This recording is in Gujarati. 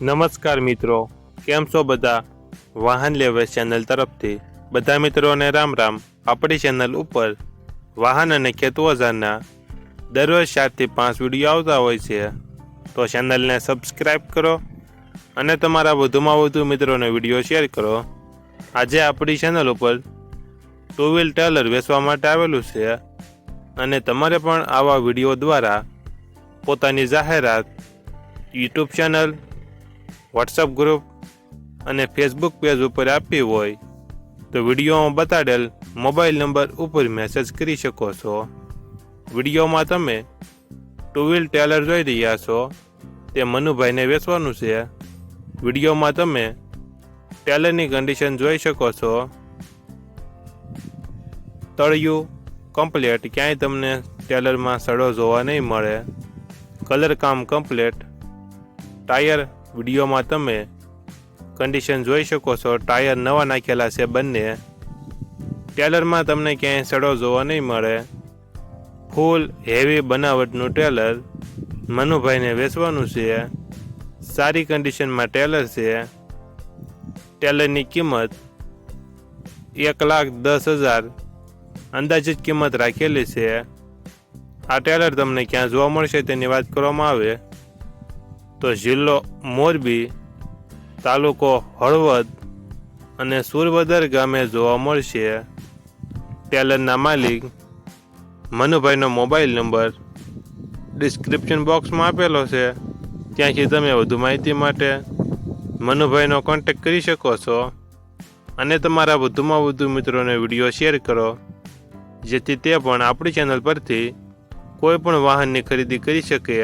નમસ્કાર મિત્રો, કેમ છો બધા? વાહન લેવેશ ચેનલ તરફથી બધા મિત્રોને રામ રામ. આપણી ચેનલ ઉપર વાહન અને ખેતવજારના દરરોજ ચારથી પાંચ વીડિયો આવતા હોય છે. તો ચેનલને સબસ્ક્રાઈબ કરો અને તમારા વધુમાં વધુ મિત્રોને વીડિયો શેર કરો. આજે આપણી ચેનલ ઉપર ટુ વ્હીલ ટેલર વેચવા માટે આવેલું છે અને તમારે પણ આવા વીડિયો દ્વારા પોતાની જાહેરાત યુટ્યુબ ચેનલ વોટ્સઅપ ગ્રુપ અને ફેસબુક પેજ ઉપર આપવી હોય તો વિડીયોમાં બતાડેલ મોબાઈલ નંબર ઉપર મેસેજ કરી શકો છો. વિડીયોમાં તમે ટુ વ્હીલ ટેલર જોઈ રહ્યા છો. તે મનુભાઈને વેચવાનું છે. વિડીયોમાં તમે ટેલરની કન્ડિશન જોઈ શકો છો. તળિયું કમ્પ્લેટ ક્યાંય તમને ટેલરમાં સડો જોવા નહીં મળે. કલર કામ કમ્પ્લેટ ટાયર વિડીયોમાં તમે કન્ડિશન જોઈ શકો છો. ટાયર નવા નાખેલા છે બંને. ટેલરમાં તમને ક્યાંય સડો જોવા નહીં મળે. ફૂલ હેવી બનાવટનું ટેલર મનુભાઈને વેચવાનું છે. સારી કન્ડિશનમાં ટેલર છે. ટેલરની કિંમત એક લાખ દસ હજાર અંદાજિત કિંમત રાખેલી છે. આ ટેલર તમને ક્યાં જોવા મળશે તેની વાત કરવામાં આવે. તો જિલ્લો મોરબી, તાલુકો હળવદ અને સુરવદર ગામે જોવા મળશે. ટેલરના માલિક મનુભાઈનો મોબાઈલ નંબર ડિસ્ક્રિપ્શન બોક્સમાં આપેલો છે. ત્યાંથી તમે વધુ માહિતી માટે મનુભાઈનો કોન્ટેક્ટ કરી શકો છો અને તમારા વધુમાં વધુ મિત્રોને વીડિયો શેર કરો, જેથી તે પણ આપણી ચેનલ પરથી કોઈ પણ વાહનની ખરીદી કરી શકે.